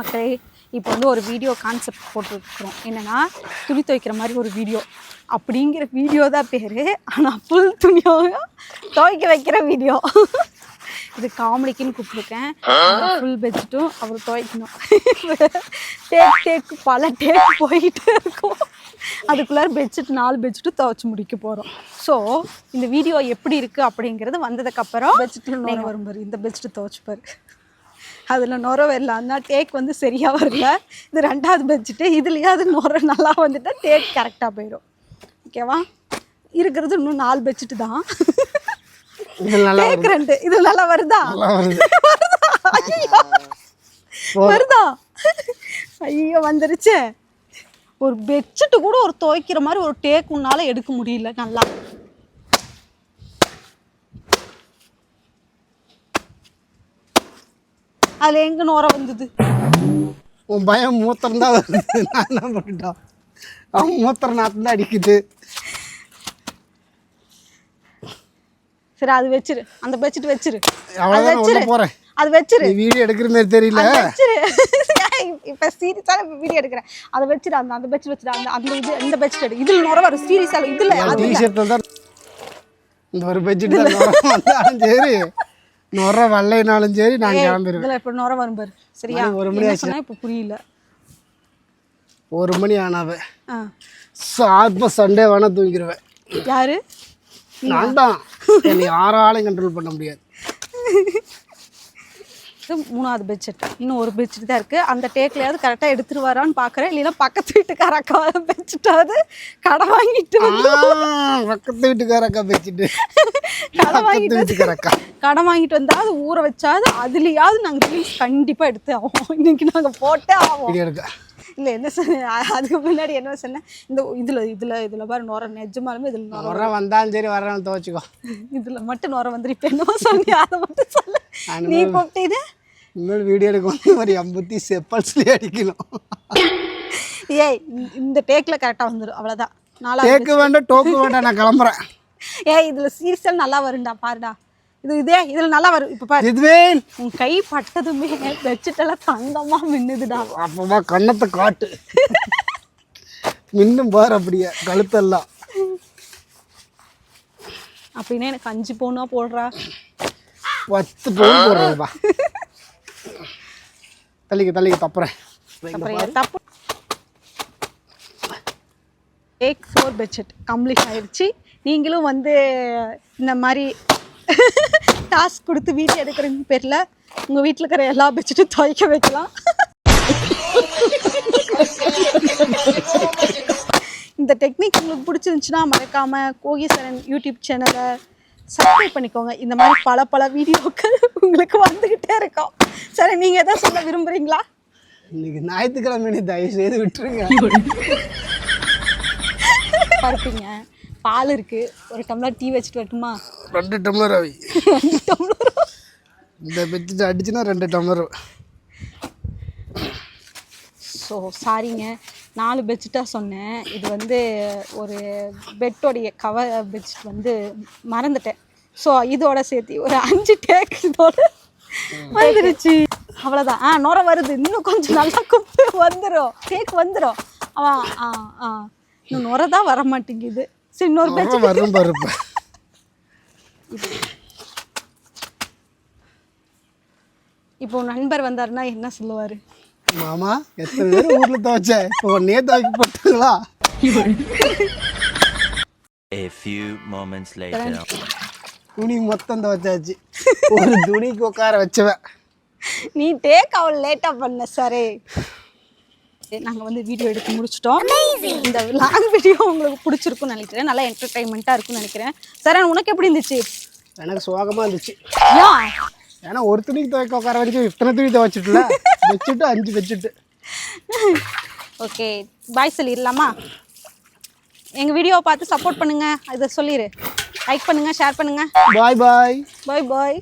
மக்களே இப்போ வந்து ஒரு வீடியோ கான்செப்ட் போட்டுருக்குறோம். என்னன்னா துணி துவைக்கிற மாதிரி ஒரு வீடியோ அப்படிங்கிற வீடியோ தான் பேர். ஆனால் ஃபுல் துணியும் துவைக்க வைக்கிற வீடியோ இது காமெடிக்குன்னு கூப்பிட்டுருக்கேன். ஃபுல் பெட்ஷீட்டும் அவர் துவைக்கணும். டேக் டேக் பல டேக் போயிட்டே இருக்கும். அதுக்குள்ளார பெட்ஷீட் நாலு பெட்ஷீட்டும் துவைச்சு முடிக்க போகிறோம் ஸோ இந்த வீடியோ எப்படி இருக்குது அப்படிங்கிறது வந்ததுக்கப்புறம் பெட்ஷீட்டில் வரும் பாரு. இந்த பெட்ஷீட் துவைச்சு பாரு. அதில் நுர வரல. அந்த டேக் வந்து சரியாக வரல. இது ரெண்டாவது பெட்ஷீட்டு இதுலேயாவது நுர நல்லா வந்துட்டா டேக் கரெக்டாக போயிடும் ஓகேவா இருக்கிறது இன்னும் நாலு பெட்ஷீட்டு தான். டேக் ரெண்டு. இது நல்லா வருதா? வருதா. ஐயோ. வந்துருச்சே. ஒரு பெட்ஷீட்டு கூட ஒரு துவைக்கிற மாதிரி ஒரு டேக் உன்னால எடுக்க முடியல நல்லா. அதுல எங்க நோர வந்தது? உன் பயம் மூத்திரம் தான் வருது. நான் என்ன அவன் மூத்திர நாற்றம் தான் அடிக்குது. சரி அது வச்சிரு. அந்த பெட்ஷீட் வச்சிரு. அது வச்சிரு. போகிறேன் அது வச்சிரு. வீடியோ எடுக்கிற மாதிரி தெரியல. வச்சிரு. இப்ப சீரியஸான வீடியோ எடுக்கிறேன். அதை வச்சிரு அந்த அந்த பெட்ஷீட் வச்சிரு. அந்த அந்த இது இந்த பெட்ஷீட் எடு. இதுல நுர வரும். சீரியஸா இதுல அது. டிஷர்ட்டில் தான் இந்த ஒரு பெட்ஷீட் சரி. நுர வரலைனாலும் சரி நான் கிளம்பிடுவேன் இதுல இப்ப நுர வரும் பாரு. சரியா? ஒரு மணி சொன்னா இப்ப புரியல. ஒரு மணி ஆனாவே. ஆ. சார்பாக சண்டே வேணா தூங்கிடுவேன் யாரு? நான் தான். என்னை யாராலையும் கண்ட்ரோல் பண்ண முடியாது. மூணாவது பெட்ஷீட் இன்னும் ஒரு பெட்ஷீட் தான் இருக்கு. அந்த டேக்லயாவது கரெக்டா எடுத்துட்டு வரான்னு பாக்குறேன். இல்லைன்னா பக்கத்து வீட்டுக்கார அக்காவது பெட்ஷீட்டாவது கடை வாங்கிட்டு பக்கத்து வீட்டுக்கார அக்கா பெட்ஷீட்டு கடை வாங்கிட்டு வீட்டுக்கார அக்கா. கடை வாங்கிட்டு வந்தாவது ஊற வச்சாவது அதுலயாவது நாங்க ரீல்ஸ் கண்டிப்பா எடுத்து ஆவோம். இன்னைக்கு நாங்க போட்டே எடுக்க. இல்ல என்ன சொன்னேன் அதுக்கு முன்னாடி என்ன சொன்னேன் இந்த இதுல இதுல இதுல பாரு நுர நிஜமாலுமே இதுல நுர வந்தாலும் சரி வரணும் துவச்சிக்கோ. இதுல மட்டும் நுர வந்துரு இப்ப என்னவோ சொன்னியா அதை மட்டும் சொல்லு. நீ போட்டு இது. இனிமேல் வீடியோ எடுக்க வந்து ஒரு எம்பத்தி செப்பல்ஸ்லேயே அடிக்கணும். ஏய் இந்த- டேக்ல கரெக்டா வந்துடும் அவ்வளவுதான். நாலாவது கேட்க வேண்டாம் டோக்கு வேண்டாம் நான் கிளம்புறேன். ஏய் இதுல சீரியஸா நல்லா வரும்டா பாருடா. இது இதே இதுல நல்லா வரும். இப்ப பாரு. இதுவே உன் கை பட்டதுமே பெட்ஷீட் எல்லாம் தங்கமா மின்னுதுடா. அப்பமா கண்ணத்தை காட்டு. மின்னும் பாரு அப்படியே கழுத்தெல்லாம். அப்படின்னா எனக்கு அஞ்சு பவுனா போடுறா. பத்து பவுன் போடுறதுப்பா தள்ளிக்க தள்ளிக்க தப்புறேன். தப்பு. டேக் ஃபோர் பெட்ஷீட் கம்ப்ளீட் ஆயிடுச்சு. நீங்களும் வந்து இந்த மாதிரி டாஸ்க் கொடுத்து வீடியோ எடுக்கிறீங்க பேரில் உங்கள் வீட்டில் இருக்கிற எல்லா பெட்ஷீட்டும் துவைக்க வைக்கலாம். இந்த டெக்னிக் உங்களுக்கு பிடிச்சிருந்துச்சுன்னா மறக்காமல் கோகீஸ்வரன் யூடியூப் சேனலை சப்ஸ்கிரைப் பண்ணிக்கோங்க. இந்த மாதிரி பல பல வீடியோக்கள் உங்களுக்கு வந்துக்கிட்டே இருக்கும். சரி நீங்கள் எதாவது சொல்ல விரும்புகிறீங்களா இன்னைக்கு ஞாயிற்றுக்கிழமை தயவு செய்து விட்டுருங்க. பருப்பிங்க. பால் இருக்கு. ஒரு டம்ளர் டீ வச்சுட்டு வரட்டுமா? ரெண்டு டம்ளர் அவி ரெண்டு டம்ளர்? இந்த பெட்ஷீட் அடிச்சுன்னா ரெண்டு டம்ளர். ஸோ சாரிங்க நாலு பெட்ஷீட்டாக சொன்னேன். இது வந்து ஒரு பெட்டோடைய கவர் பெட்ஷீட் வந்து மறந்துட்டேன். ஸோ இதோட சேர்த்து ஒரு அஞ்சு டேக் இதோட வந்துருச்சு. அவ்வளோதான் ஆ நுர வருது. இன்னும் கொஞ்சம் நல்லா குப்பு வந்துடும் டேக் வந்துடும் ஆ ஆ ஆ. இன்னும் நுர தான் வர மாட்டேங்குது சரி இன்னொரு பெட்ஷீட் வரும் பருப்பு இப்போ. உன் நண்பர் வந்தாருன்னா என்ன சொல்லுவார்? மாமா எத்தனை பேர் ஊர்ல துவைச்ச? இப்போ ஒன்னே துவைக்க போட்டாங்களா? A few moments later. துணி மொத்தம் துவைச்சாச்சு. ஒரு துணிக்கு உட்கார வச்சவன். நீ டேக் அவள் லேட்டாக பண்ண சாரே நாங்கள் வந்து வீடியோ எடுத்து முடிச்சிட்டோம். இந்த லாங் வீடியோ உங்களுக்கு பிடிச்சிருக்கும்னு நினைக்கிறேன். நல்லா என்டர்டைன்மெண்ட்டாக இருக்கும்னு நினைக்கிறேன். சரண் உனக்கு எப்படி இருந்துச்சு? எனக்கு சோகமா இருந்துச்சு. ஏன் ஏன்னா ஒரு துணிக்கு துவைக்க உட்கார வரைக்கும் இத்தனை துணி துவைச்சிட்டுல வச்சுட்டு அஞ்சு வச்சுட்டு ஓகே பாய் சொல்லிடலாமா? எங்கள் வீடியோவை பார்த்து சப்போர்ட் பண்ணுங்கள் இதை சொல்லிடு லைக் பண்ணுங்கள் ஷேர் பண்ணுங்கள் பாய் பாய் பாய் பாய்